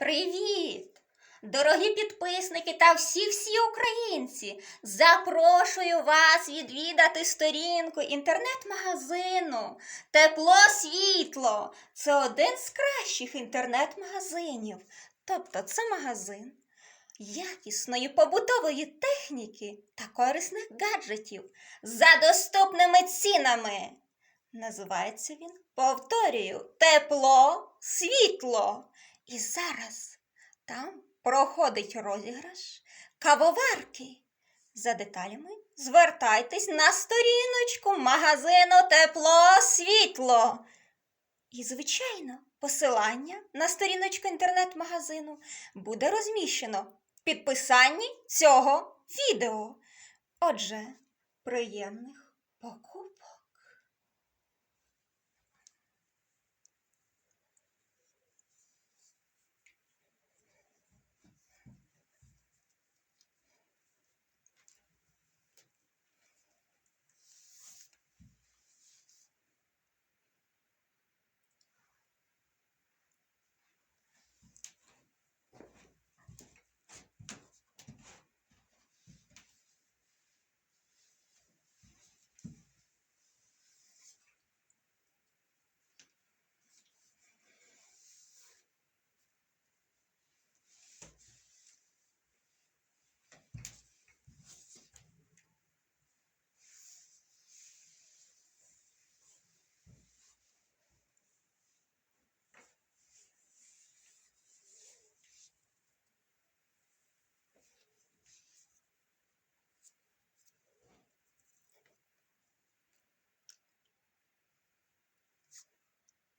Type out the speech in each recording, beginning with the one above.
Привіт! Дорогі підписники та всі-всі українці! Запрошую вас відвідати сторінку інтернет-магазину Тепло Світло. Це один з кращих інтернет-магазинів. Тобто це магазин якісної побутової техніки та корисних гаджетів за доступними цінами. Називається він, повторюю, тепло, світло. І зараз там проходить розіграш кавоварки. За деталями звертайтесь на сторіночку магазину Тепло Світло. І, звичайно, посилання на сторіночку інтернет-магазину буде розміщено в підписанні цього відео. Отже, приємних покупок.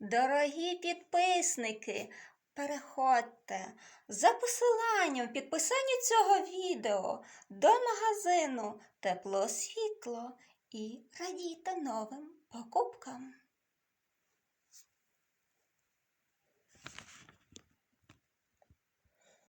Дорогі підписники, переходьте за посиланням в підписанні цього відео до магазину Тепло Світло і радійте новим покупкам.